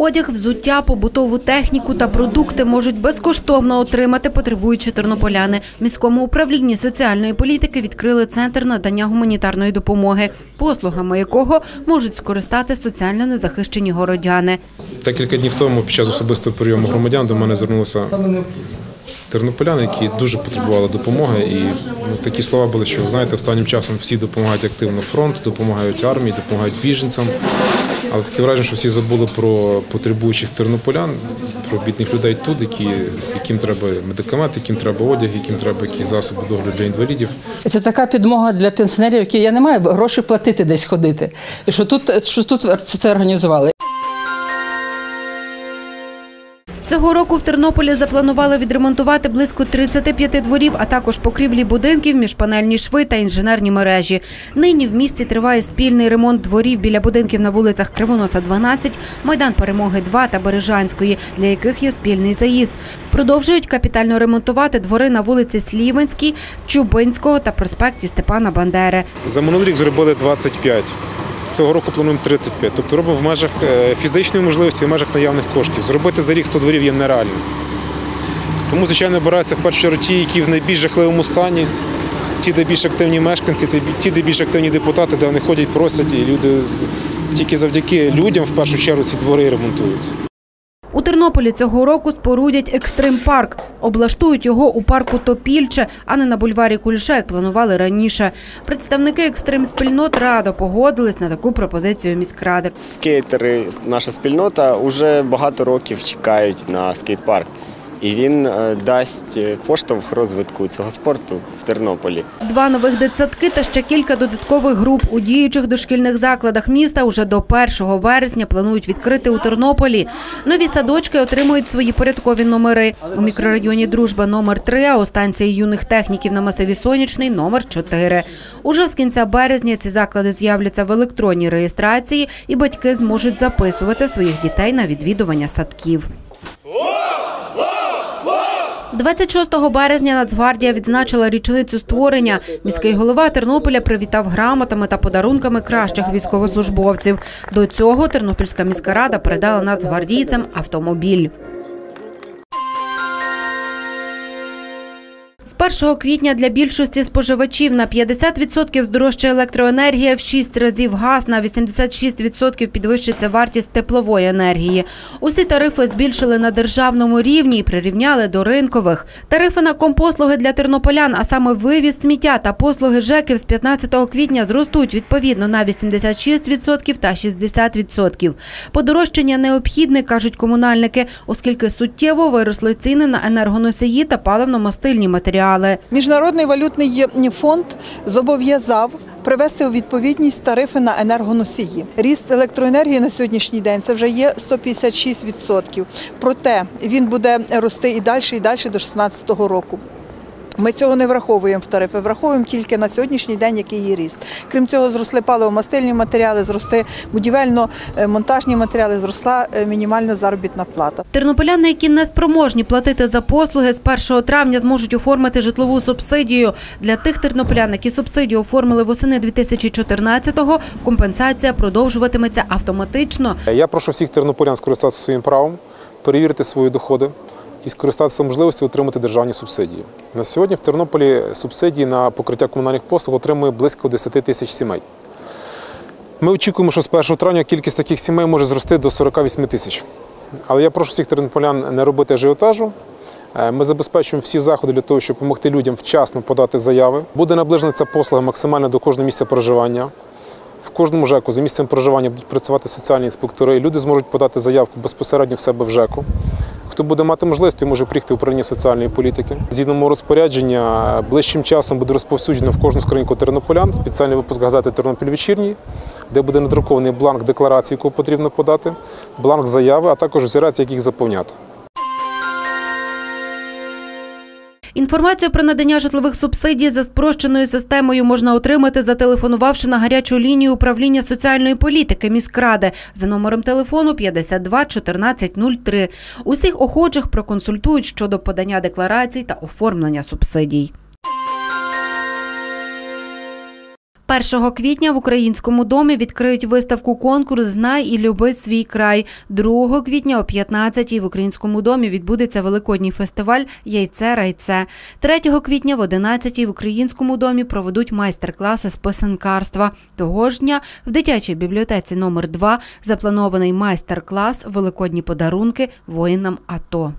одяг, взуття, побутову техніку та продукти можуть безкоштовно отримати потребуючі тернополяни. В міському управлінні соціальної політики відкрили центр надання гуманітарної допомоги, послугами якого можуть скористати соціально незахищені городяни. Декілька днів тому під час особистого прийому громадян до мене звернулися тернополяни, які дуже потребували допомоги. І ну, такі слова були, що знаєте, останнім часом всі допомагають активно фронту, допомагають армії, допомагають біженцям. Але таке враження, що всі забули про потребуючих тернополян, про бідних людей тут, які, яким треба медикаменти, яким треба одяг, яким треба якісь засоби догляду для інвалідів. Це така підмога для пенсіонерів, які я не маю грошей платити десь ходити. І що тут, що тут це організували. Цього року в Тернополі запланували відремонтувати близько 35 дворів, а також покрівлі будинків, міжпанельні шви та інженерні мережі. Нині в місті триває спільний ремонт дворів біля будинків на вулицях Кривоноса, 12, Майдан Перемоги 2 та Бережанської, для яких є спільний заїзд. Продовжують капітально ремонтувати двори на вулиці Слівенській, Чубинського та проспекті Степана Бандери. За минулий рік зробили 25. Цього року плануємо 35. Тобто робимо в межах е, фізичної можливості, в межах наявних коштів. Зробити за рік 100 дворів є нереально. Тому, звичайно, обираються в першу чергу ті, які в найбільш жахливому стані, ті, де більш активні мешканці, ті- ті, де більш активні депутати, де вони ходять, просять, і люди тільки завдяки людям в першу чергу ці двори ремонтуються. У Тернополі цього року спорудять екстрим-парк. Облаштують його у парку Топільче, а не на бульварі Кульша, як планували раніше. Представники екстрим-спільнот радо погодились на таку пропозицію міськради. Скейтери, наша спільнота, вже багато років чекають на скейт-парк. І він е, дасть е, поштовх розвитку цього спорту в Тернополі. Два нових дитсадки та ще кілька додаткових груп у діючих дошкільних закладах міста уже до 1 вересня планують відкрити у Тернополі. Нові садочки отримують свої порядкові номери. У мікрорайоні Дружба номер 3, а у станції юних техніків на масиві Сонячний номер 4. Уже з кінця березня ці заклади з'являться в електронній реєстрації, і батьки зможуть записувати своїх дітей на відвідування садків. 26 березня Нацгвардія відзначила річницю створення. Міський голова Тернополя привітав грамотами та подарунками кращих військовослужбовців. До цього Тернопільська міська рада передала нацгвардійцям автомобіль. 1 квітня для більшості споживачів на 50% здорожчає електроенергія, в 6 разів газ, на 86% підвищиться вартість теплової енергії. Усі тарифи збільшили на державному рівні і прирівняли до ринкових. Тарифи на компослуги для тернополян, а саме вивіз сміття та послуги ЖЕКів з 15 квітня зростуть відповідно на 86% та 60%. Подорожчання необхідне, кажуть комунальники, оскільки суттєво виросли ціни на енергоносії та паливно-мастильні матеріали. Міжнародний валютний фонд зобов'язав привести у відповідність тарифи на енергоносії. Ріст електроенергії на сьогоднішній день це вже є 156%. Проте він буде рости і далі, і далі до 2016 року. Ми цього не враховуємо в тарифи, враховуємо тільки на сьогоднішній день, який є ріст. Крім цього, зросли паливо-мастильні матеріали, зросли будівельно-монтажні матеріали, зросла е, мінімальна заробітна плата. Тернополяни, які не спроможні платити за послуги, з 1 травня зможуть оформити житлову субсидію. Для тих тернополян, які субсидію оформили восени 2014-го, компенсація продовжуватиметься автоматично. Я прошу всіх тернополян скористатися своїм правом, перевірити свої доходи і скористатися можливістю отримати державні субсидії. На сьогодні в Тернополі субсидії на покриття комунальних послуг отримує близько 10 тисяч сімей. Ми очікуємо, що з 1 травня кількість таких сімей може зрости до 48 тисяч. Але я прошу всіх тернополян не робити ажіотажу. Е, Ми забезпечуємо всі заходи для того, щоб допомогти людям вчасно подати заяви. Буде наближена ця послуга максимально до кожного місця проживання. В кожному ЖЕКу за місцем проживання будуть працювати соціальні інспектори, люди зможуть подати заявку безпосередньо в себе в ЖЕКу. Хто буде мати можливість, той може приїхати в управління соціальної політики. Згідно мого розпорядження, ближчим часом буде розповсюджено в кожну скриньку тернополян спеціальний випуск газети Тернопіль вечірній, де буде надрукований бланк декларації, яку потрібно подати, бланк заяви, а також взірець, як їх заповняти. Інформацію про надання житлових субсидій за спрощеною системою можна отримати, зателефонувавши на гарячу лінію управління соціальної політики міськради за номером телефону 52 14 03. Усіх охочих проконсультують щодо подання декларацій та оформлення субсидій. 1 квітня в українському домі відкриють виставку конкурс Знай і люби свій край. 2 квітня о 15-й в українському домі відбудеться великодній фестиваль Яйце райце. 3 квітня в 11-й в українському домі проведуть майстер-класи з писанкарства. Того ж дня в дитячій бібліотеці номер 2 запланований майстер-клас Великодні подарунки воїнам АТО.